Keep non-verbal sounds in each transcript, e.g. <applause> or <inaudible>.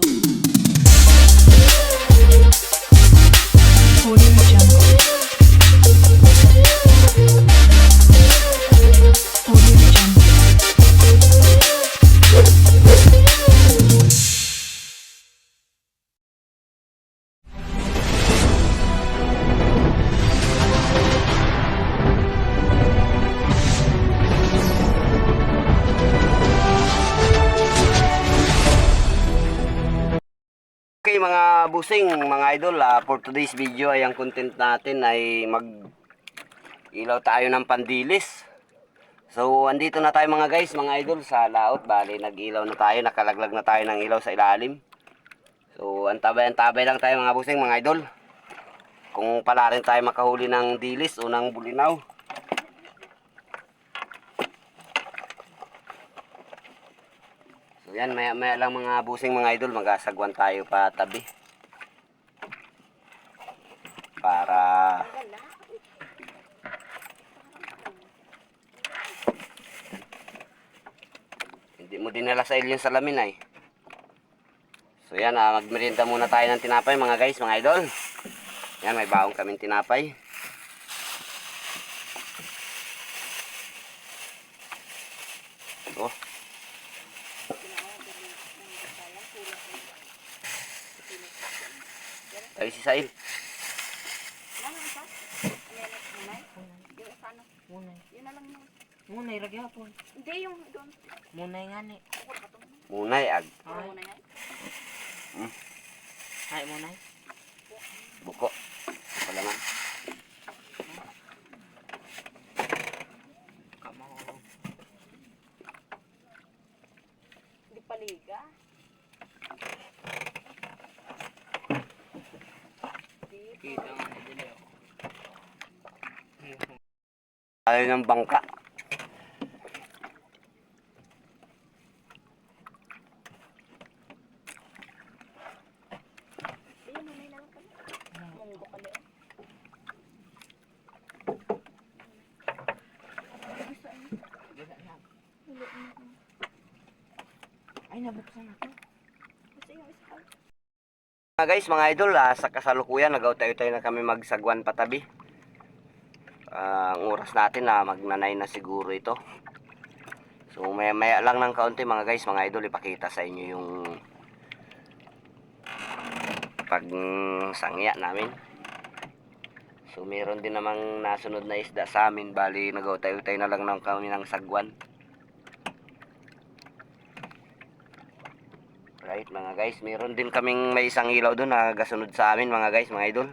you. Okay mga busing, mga idol, ah, for today's video ay ang content natin ay mag ilaw tayo ng pandilis. So, andito na tayo mga guys, mga idol, sa laot. Bali, nag-ilaw na tayo, nakalaglag na tayo ng ilaw sa ilalim. So, antabay-antabay lang tayo mga busing, mga idol. Kung pala rin tayo makahuli ng dilis o ng bulinaw. So yan, maya maya lang mga busing mga idol, magasagwan tayo pa tabi. Para hindi mo dinala sa yung salamin ay. So yan, ah, magmerienda muna tayo ng tinapay mga guys, mga idol. Yan, may baong kaming tinapay. Tayo si Sail. Munay ra gyapon. Hindi yung doon. Munay nga ni. Munay ag Ay, Muna yan. ay munay. buko. Wala man. Kamo. Hindi paliga. Kita ni dili ako. Tayo ng bangka. Ay nabuksan ako. Kasi yung isa Mga guys, mga idol, ah, sa kasalukuyan, nagaw tayo tayo na kami magsagwan patabi. Ah, ang oras natin na magnanay na siguro ito. So, maya, maya lang ng kaunti mga guys, mga idol, ipakita sa inyo yung pag sangya namin. So, meron din namang nasunod na isda sa amin, bali nagaw tayo tayo na lang ng kami ng sagwan. Right mga guys, meron din kaming may isang ilaw doon na gasunod sa amin mga guys, mga idol.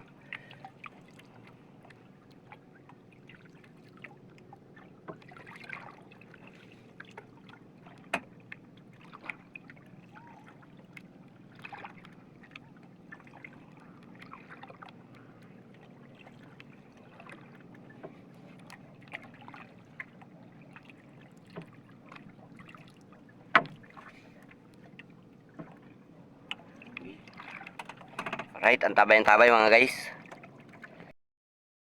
Right, antabay-antabay mga guys.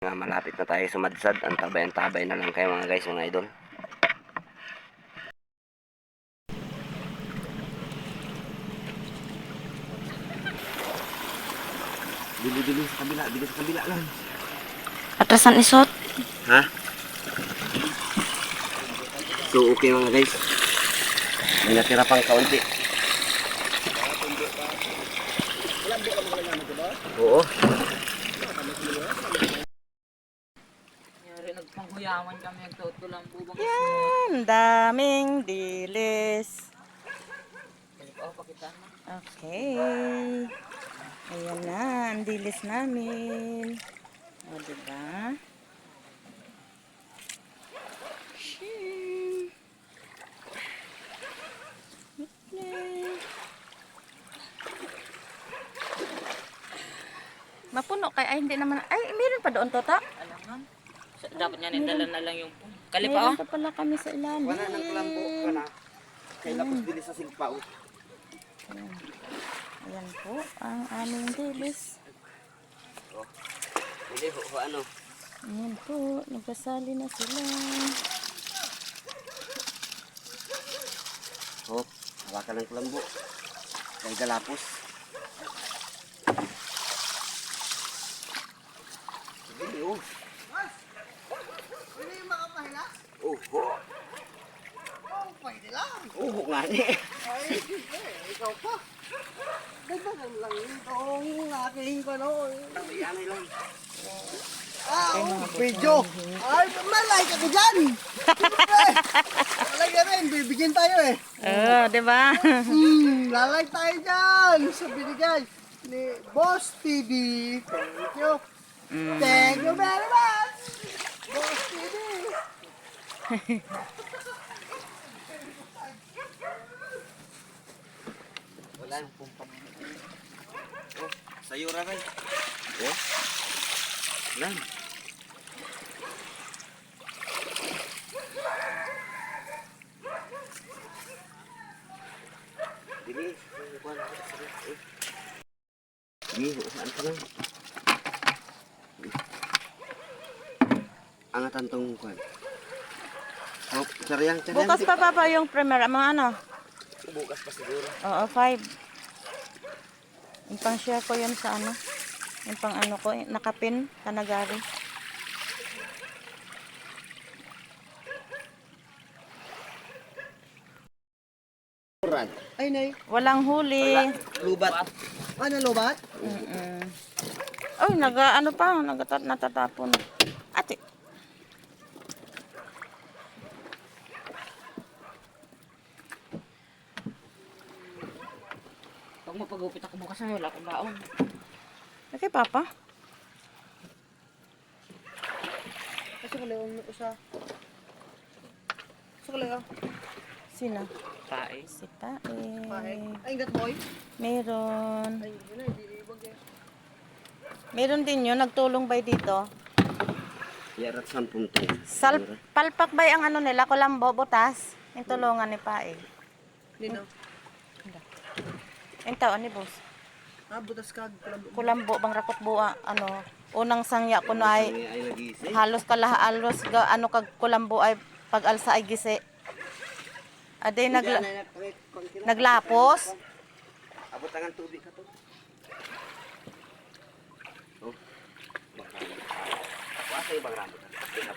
Nga malapit na tayo sumadsad, antabay-antabay na lang kayo mga guys, mga idol. Dili-dili sa kabila, dili sa kabila lang. Atrasan isot. Ha? So, okay mga guys. May natira pang kaunti. Oo. Nagpanghuyaman kami nagtutulang bubang Yan, daming dilis. Oh. Okay. Ayan na, ang dilis namin. O, diba? Mapuno kay ay hindi naman ay meron pa doon tota. Alangan. Dapat niya nindala na lang yung kalipa oh. Meron pa pala kami sa ilalim. Wala ng lambo ka na. Kay lapos dili sa silpaw. Ayan po ang aming dilis. Hindi, ho, ho, ano. Ayan po, nagkasali na sila. Oh, hawakan ng kulambo. Kay galapos. Sige, oh. Pwede yung makapahila? Oho. Oh, pwede lang. Oho nga ni. Ay, eh, ikaw pa. Dagdagan lang itong aking ano. Yan lang. Ah, oh, video. Ay, malay ka dyan. Malay ka rin, bibigyan tayo eh. Oo, di ba? Hmm, lalay tayo dyan sa binigay ni Boss TV. Thank you. Thank you very much. Boss TV. Wala yung pumpa. Oh, sayura kay. Oh. Yan. Dili, kuan eh. Giho, ano ka lang? Angatan tong kuan. Oh, cariang, cariang. Bukas pa papa yung premier, mga ano? Bukas pa siguro. Oo, five. Yung pang share ko yun sa ano. Yung pang ano ko, nakapin, kanagari. Ay, nay. Walang huli. Lubat. Ano, lobat? Mm-mm. Ay, naga, ano pa, nagatat, natatapon. Ate, Pag mapagupit ako bukas na wala akong baon. okay papa. Kasi ko lang ko sa... Kasi ko lang Sino? Pae. Si Tae. Ay, ingat boy. Meron. Ay, yun na, hindi ibag eh. Meron din yun, nagtulong bay dito. Yarat sampung to. Sal, palpak bay ang ano nila, kulambo, butas. Yung tulungan ni Pae. Nino. Yung taon ni boss. Ah, butas kag. Kulambo, bang rakot buwa, ano, unang sangya ko na ay halos kalaha alos ga, ano kag kulambo ay pag alsa ay gisi. Ade nagla, naglapos. Abot tangan tubig ka to. Oh. Baka. Ibang rambut. Tingnan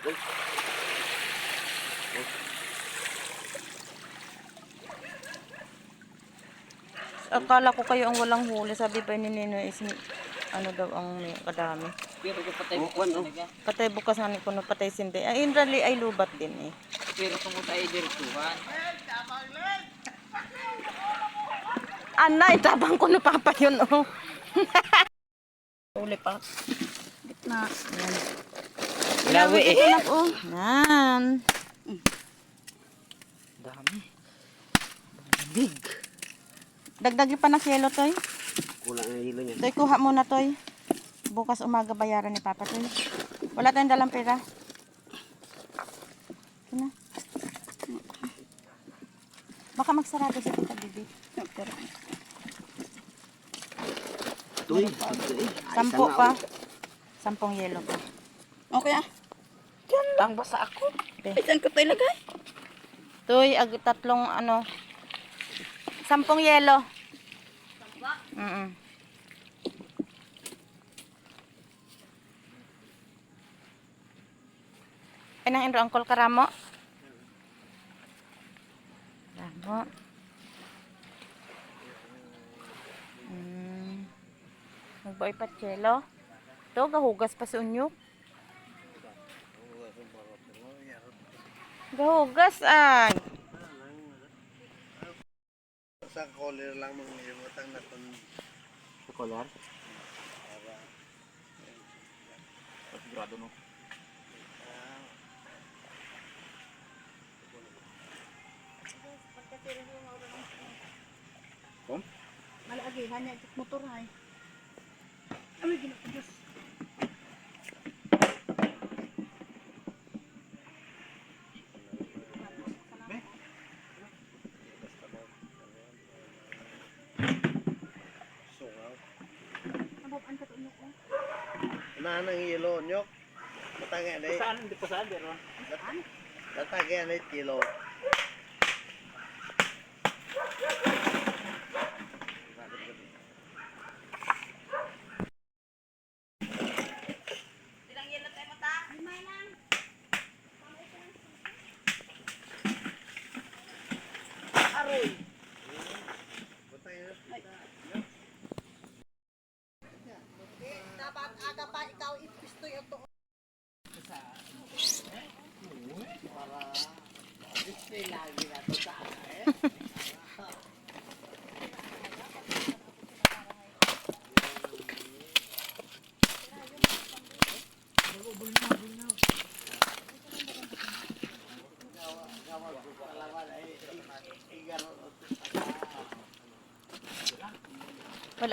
Akala ko kayo ang walang huli, sabi ba ni Nino is ano daw ang may kadami. Pero kung patay bukas oh. talaga. Patay bukas nga ni kuno patay sindi. Ay in really ay lubat din eh. Pero kung tayo dirituhan. Ana, itabang ko na papa yun oh. <laughs> Uli pa. Gitna. Lawi eh. Oh. Nan. Dami. Big. Dagdagi pa na kilo toy. Kulang ang hilo niya. Toy kuha mo na toy. Bukas umaga bayaran ni papa toy. Wala tayong dalang pera. Ano? Baka magsarado si Tita Bibi. Tuy. Sampo pa. Sampung yelo pa. Okay ah. Bang basa ako. Saan ko tayo lagay? Tuy, ag tatlong ano. Sampung yelo. Mm -mm. Ay, nang indro, Uncle Karamo. Karamo. Mm. Nagbaoy pa chelo. Ito, gahugas pa si Unyok. Gahugas ay. Sa collar lang mga limutang na kung Kolar. Sigurado no. malagi. Hanya motor ay. Ano ginapagos? Na nang yelo nyok. Matanga na. Saan hindi pa saan pero. Matanga na kilo.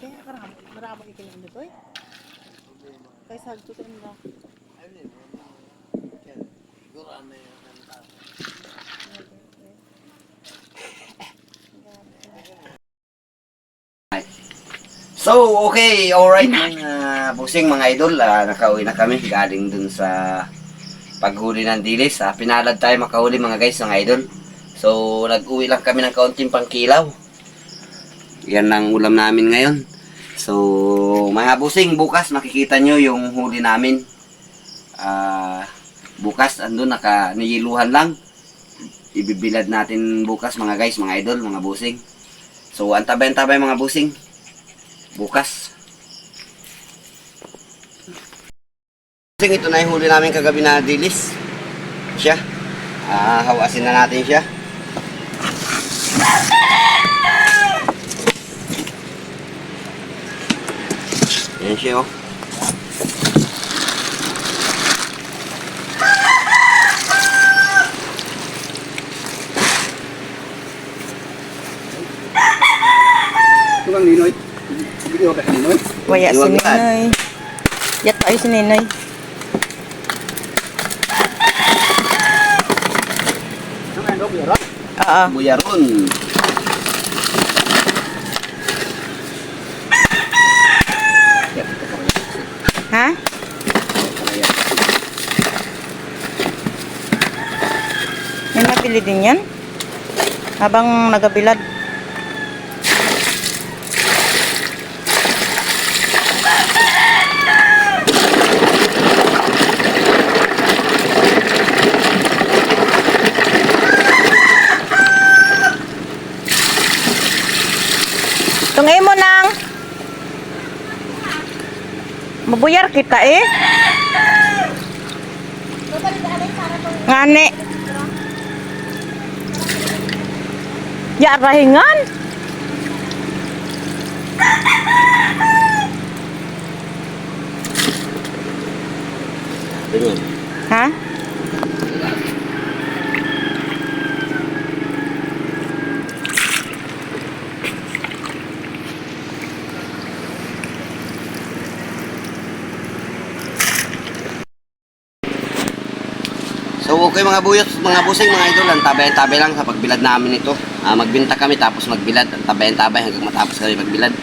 Kaya karami, marami ikiling dito eh. Kaya sagto ka nila. So, okay, alright mga busing, mga idol. ah, nakauwi na kami galing dun sa paghuli ng dilis. Ah, pinalad tayo makahuli mga guys, mga idol. So, nag-uwi lang kami ng kaunting pangkilaw. Yan ang ulam namin ngayon. So, mga busing, bukas makikita nyo yung huli namin. Ah, bukas, andun, naka, niyiluhan lang. Ibibilad natin bukas mga guys, mga idol, mga busing. So, antabay-antabay mga busing bukas. Kasi ito na yung huli namin kagabi na dilis. Siya. Ah, hawasin na natin siya. Yan siya oh. Ito Ninoy. Video ka sa Ninoy. Waya si. Ninoy. Yat tayo si Ninoy. Ano nga dog yara? Oo. Buyaron. Ha? May nabili din yan? Habang nagabilad. Tungay mo nang. Mabuyar kita eh. Ngane. Ya rahingan. Okay mga buyot, mga busing, mga idol, ang tabay-tabay lang sa pagbilad namin ito. Ah, magbinta kami tapos magbilad, ang tabay-tabay hanggang matapos kami magbilad.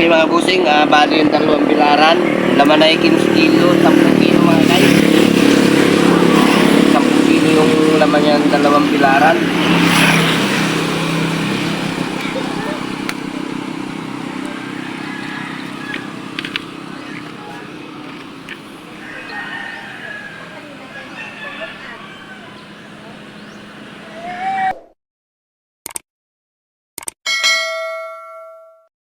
Okay mga busing, ah, bali yung dalawang bilaran. Laman ay 15 kilo, 10 kilo mga guys. 10 kilo yung laman yan dalawang bilaran.